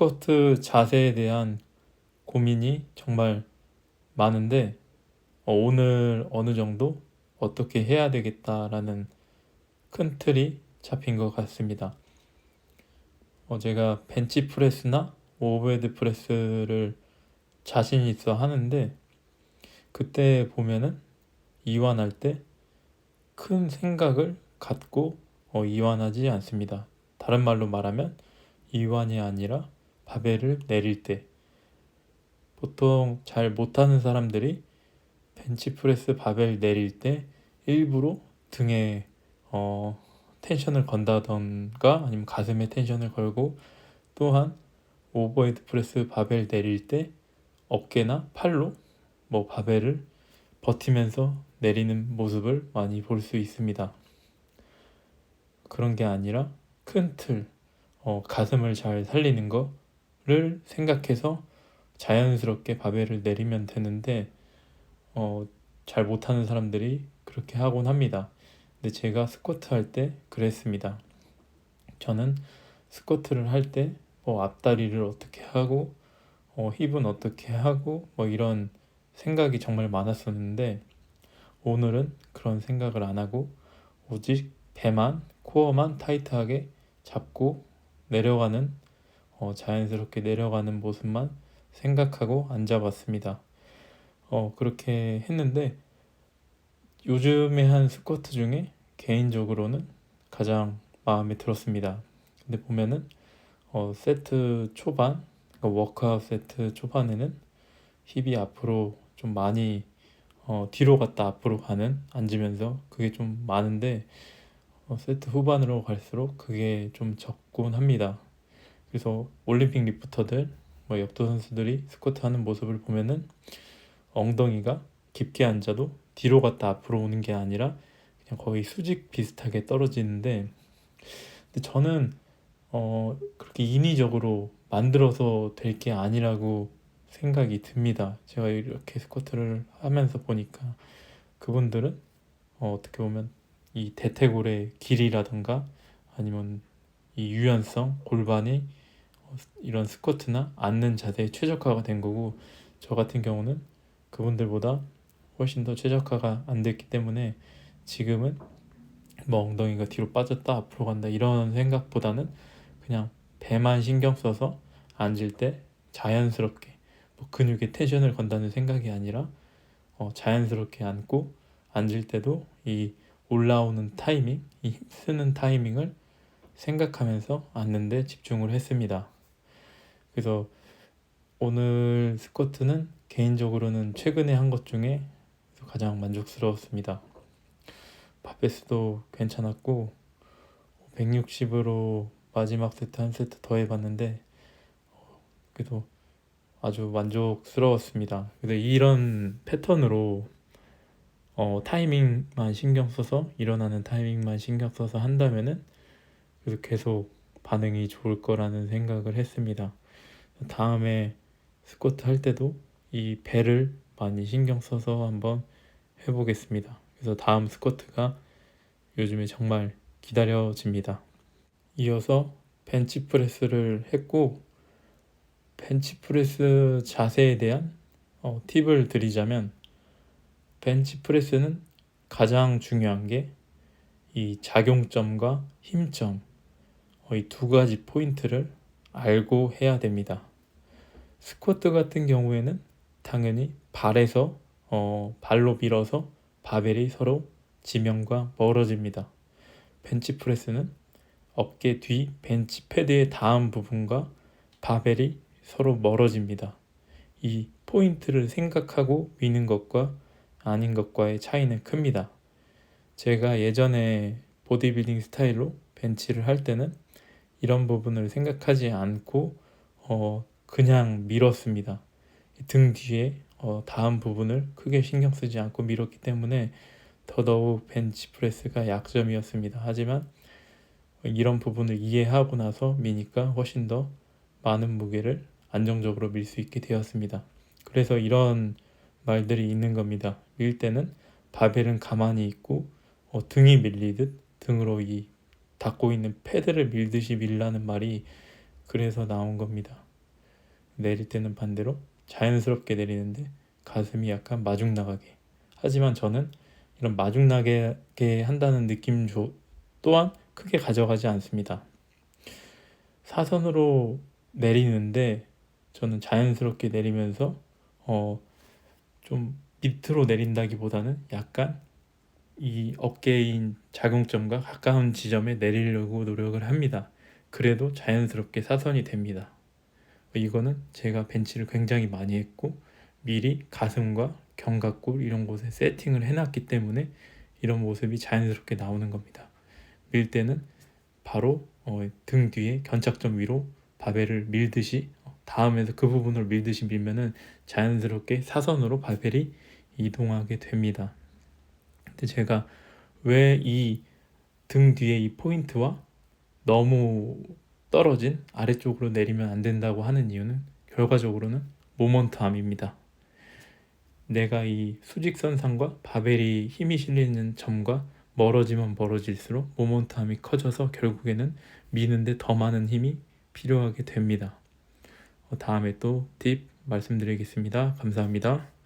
스쿼트 자세에 대한 고민이 정말 많은데 어, 오늘 어느 정도 어떻게 해야 되겠다라는 큰 틀이 잡힌 것 같습니다. 어, 제가 벤치 프레스나 오버헤드 프레스를 자신 있어 하는데 그때 보면은 이완할 때 큰 생각을 갖고 어, 이완하지 않습니다. 다른 말로 말하면 이완이 아니라 바벨을 내릴 때 보통 잘 못하는 사람들이 벤치프레스 바벨 내릴 때 일부러 등에 어, 텐션을 건다던가 아니면 가슴에 텐션을 걸고 또한 오버헤드 프레스 바벨 내릴 때 어깨나 팔로 뭐 바벨을 버티면서 내리는 모습을 많이 볼 수 있습니다. 그런 게 아니라 큰 틀, 어, 가슴을 잘 살리는 거 를 생각해서 자연스럽게 바벨을 내리면 되는데 어, 잘 못하는 사람들이 그렇게 하곤 합니다. 근데 제가 스쿼트 할 때 그랬습니다. 저는 스쿼트를 할 때 뭐 앞다리를 어떻게 하고 어, 힙은 어떻게 하고 뭐 이런 생각이 정말 많았었는데 오늘은 그런 생각을 안 하고 오직 배만 코어만 타이트하게 잡고 내려가는 어, 자연스럽게 내려가는 모습만 생각하고 앉아봤습니다. 어, 그렇게 했는데 요즘에 한 스쿼트 중에 개인적으로는 가장 마음에 들었습니다. 근데 보면은 어, 세트 초반, 그러니까 워크아웃 세트 초반에는 힙이 앞으로 좀 많이 어, 뒤로 갔다 앞으로 가는 앉으면서 그게 좀 많은데 어, 세트 후반으로 갈수록 그게 좀 적곤 합니다. 그래서 올림픽 리프터들, 뭐 역도 선수들이 스쿼트 하는 모습을 보면은 엉덩이가 깊게 앉아도 뒤로 갔다 앞으로 오는 게 아니라 그냥 거의 수직 비슷하게 떨어지는데 근데 저는 어 그렇게 인위적으로 만들어서 될 게 아니라고 생각이 듭니다. 제가 이렇게 스쿼트를 하면서 보니까 그분들은 어 어떻게 보면 이 대퇴골의 길이라든가 아니면 이 유연성, 골반이 어, 이런 스쿼트나 앉는 자세에 최적화가 된 거고 저 같은 경우는 그분들보다 훨씬 더 최적화가 안 됐기 때문에 지금은 뭐 엉덩이가 뒤로 빠졌다 앞으로 간다 이런 생각보다는 그냥 배만 신경 써서 앉을 때 자연스럽게 뭐 근육에 텐션을 건다는 생각이 아니라 어, 자연스럽게 앉고 앉을 때도 이 올라오는 타이밍, 이 힘쓰는 타이밍을 생각하면서 앉는데 집중을 했습니다. 그래서 오늘 스쿼트는 개인적으로는 최근에 한 것 중에 가장 만족스러웠습니다. 바베스도 괜찮았고 160으로 마지막 세트 한 세트 더 해봤는데 그래도 아주 만족스러웠습니다. 근데 이런 패턴으로 어, 타이밍만 신경 써서 일어나는 타이밍만 신경 써서 한다면은 계속 반응이 좋을 거라는 생각을 했습니다. 다음에 스쿼트 할 때도 이 배를 많이 신경 써서 한번 해보겠습니다. 그래서 다음 스쿼트가 요즘에 정말 기다려집니다. 이어서 벤치프레스를 했고 벤치프레스 자세에 대한 어, 팁을 드리자면 벤치프레스는 가장 중요한 게 이 작용점과 힘점 어, 이 두 가지 포인트를 알고 해야 됩니다. 스쿼트 같은 경우에는 당연히 발에서 어, 발로 밀어서 바벨이 서로 지면과 멀어집니다. 벤치프레스는 어깨 뒤 벤치 패드의 닿은 부분과 바벨이 서로 멀어집니다. 이 포인트를 생각하고 미는 것과 아닌 것과의 차이는 큽니다. 제가 예전에 보디빌딩 스타일로 벤치를 할 때는 이런 부분을 생각하지 않고 어, 그냥 밀었습니다. 등 뒤에 어, 다음 부분을 크게 신경 쓰지 않고 밀었기 때문에 더더욱 벤치프레스가 약점이었습니다. 하지만 이런 부분을 이해하고 나서 미니까 훨씬 더 많은 무게를 안정적으로 밀 수 있게 되었습니다. 그래서 이런 말들이 있는 겁니다. 밀 때는 바벨은 가만히 있고 어, 등이 밀리듯 등으로 이 닫고 있는 패드를 밀듯이 밀라는 말이 그래서 나온 겁니다. 내릴 때는 반대로 자연스럽게 내리는데 가슴이 약간 마중 나가게. 하지만 저는 이런 마중 나게 한다는 느낌 조, 또한 크게 가져가지 않습니다. 사선으로 내리는데 저는 자연스럽게 내리면서 어, 좀 밑으로 내린다기보다는 약간 이 어깨인 작용점과 가까운 지점에 내리려고 노력을 합니다. 그래도 자연스럽게 사선이 됩니다. 이거는 제가 벤치를 굉장히 많이 했고 미리 가슴과 견갑골 이런 곳에 세팅을 해놨기 때문에 이런 모습이 자연스럽게 나오는 겁니다. 밀 때는 바로 어, 등 뒤에 견착점 위로 바벨을 밀듯이 다음에서 그 부분을 밀듯이 밀면은 자연스럽게 사선으로 바벨이 이동하게 됩니다. 근데 제가 왜 이 등 뒤에 이 포인트와 너무 떨어진 아래쪽으로 내리면 안 된다고 하는 이유는 결과적으로는 모먼트암입니다. 내가 이 수직선상과 바벨이 힘이 실리는 점과 멀어지면 멀어질수록 모먼트암이 커져서 결국에는 미는데 더 많은 힘이 필요하게 됩니다. 어, 다음에 또 팁 말씀드리겠습니다. 감사합니다.